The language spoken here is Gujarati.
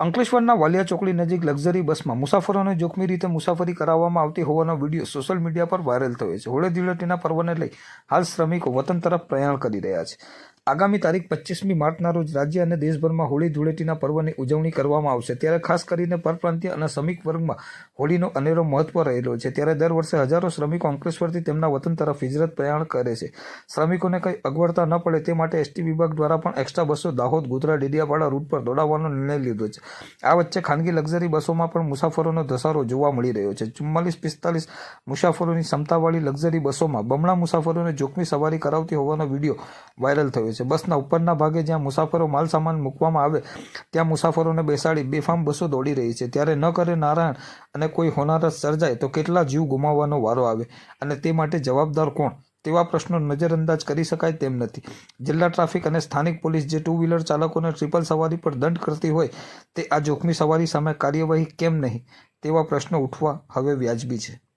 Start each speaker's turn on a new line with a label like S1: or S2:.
S1: અંકલેશ્વરના વાલિયા ચોકડી નજીક લક્ઝરી બસમાં મુસાફરોને જોખમી રીતે મુસાફરી કરાવવામાં આવતી હોવાનો વીડિયો સોશિયલ મીડિયા પર વાયરલ થયો છે. હોળી ધૂળેટીના પર્વને લઈ હાલ શ્રમિકો વતન તરફ પ્રયાણ કરી રહ્યા છે. આગામી તારીખ પચીસમી માર્ચના રોજ રાજ્ય અને દેશભરમાં હોળી ધૂળેટીના પર્વની ઉજવણી કરવામાં આવશે. ત્યારે ખાસ કરીને પરપ્રાંતીય અને શ્રમિક વર્ગમાં હોળીનો અનેરો મહત્વ રહેલો છે. ત્યારે દર વર્ષે હજારો શ્રમિકો અંકલેશ્વરથી તેમના વતન તરફ હિજરત પ્રયાણ કરે છે. શ્રમિકોને કંઈ અગવડતા ન પડે તે માટે એસટી વિભાગ દ્વારા પણ એક્સ્ટ્રા બસો દાહોદ, ગોધરા, ડેડિયાપાડા રૂટ પર દોડાવવાનો નિર્ણય લીધો છે. આ વચ્ચે ખાનગી લક્ઝરી બસોમાં પણ મુસાફરોનો ધસારો જોવા મળી રહ્યો છે. ચુમ્માલીસ, પિસ્તાલીસ મુસાફરોની ક્ષમતાવાળી લક્ઝરી બસોમાં બમણા મુસાફરોને જોખમી સવારી કરાવતી હોવાનો વીડિયો વાયરલ થયો છે. બસના ઉપરના ભાગે જ્યાં મુસાફરો માલ સામાન મૂકવામાં આવે, ત્યાં મુસાફરોને બેસાડી બેફામ બસો દોડી રહી છે. ત્યારે ન કરે નારાયણ અને કોઈ હોનારત સર્જાય તો કેટલા જીવ ગુમાવવાનો વારો આવે? અને તે માટે જવાબદાર કોણ? તેવા પ્રશ્નો નજરઅંદાજ કરી શકાય તેમ નથી. જિલ્લા ટ્રાફિક અને સ્થાનિક પોલીસ જે ટુ વ્હીલર ચાલકોને ટ્રિપલ સવારી પર દંડ કરતી હોય, તે આ જોખમી સવારી સામે કાર્યવાહી કેમ નહીં? તેવા પ્રશ્નો ઉઠવા હવે વ્યાજબી છે.